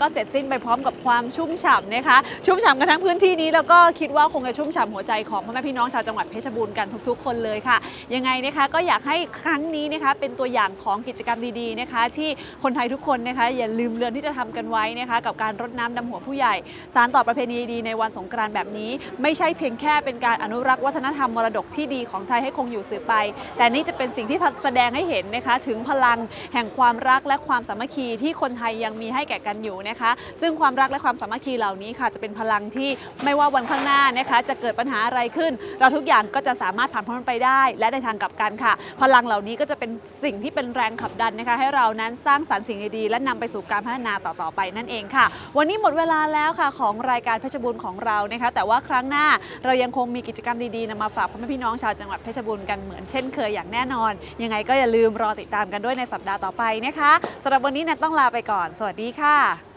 ก็เสร็จสิ้นไปพร้อมกับความชุ่มฉ่ำนะคะ ชุ่มฉ่ำกันทั้งพื้นที่นี้แล้วก็คิดว่าคงจะชุ่มฉ่ำหัวใจของพ่อแม่พี่น้องชาวจังหวัดเพชรบูรณ์กันทุก ๆ คนเลยค่ะ ยังไงนะคะก็อยากให้ครั้งนี้นะคะเป็นตัวอย่างของกิจกรรมดีๆนะคะ ที่คนไทยทุกคนนะคะ อย่าลืมเลือนที่จะทำกันไว้นะคะ กับการรดน้ำดำหัวผู้ใหญ่ สารต่อประเพณีดีในวันสงกรานต์แบบนี้ ไม่ใช่เพียงแค่เป็นการอนุรักษ์วัฒนธรรมมรดกที่ดีของไทยให้คงอยู่สืบไป แต่นี่จะเป็นสิ่งที่แสดงให้เห็นนะคะ ถึงพลังแห่งความรักและความสามัคคีที่คนไทยยังมีให้แก่กันอยู่นะคะ ซึ่งความรักและความสามัคคีเหล่านี้ค่ะ จะเป็นพลังที่ไม่ว่าวันข้างหน้านะคะ จะเกิดปัญหาอะไรขึ้น เราทุกอย่างก็จะสามารถผ่านพ้นไปได้ และในทางกลับกันค่ะ พลังเหล่านี้ก็จะเป็นสิ่งที่เป็นแรงขับดันนะคะ ให้เรานั้นสร้างสรรค์สิ่งดีๆและนำไปสู่การพัฒนาต่อๆไปนั่นเองค่ะ วันนี้หมดเวลาแล้วค่ะของรายการเพชรบูรณ์ของเรานะคะ แต่ว่าครั้งหน้าเรายังคงมีกิจกรรมดีๆนำมาฝากพ่อแม่พี่น้องชาวจังหวัดเพชรบูรณ์กันเหมือนเช่นเคยอย่างแน่นอน ยังไงก็อย่าลืมรอติดตามกันด้วยในสัปดาห์ต่อไปนะคะสำหรับวันนี้นนต้องลาไปก่อน สวัสดีค่ะ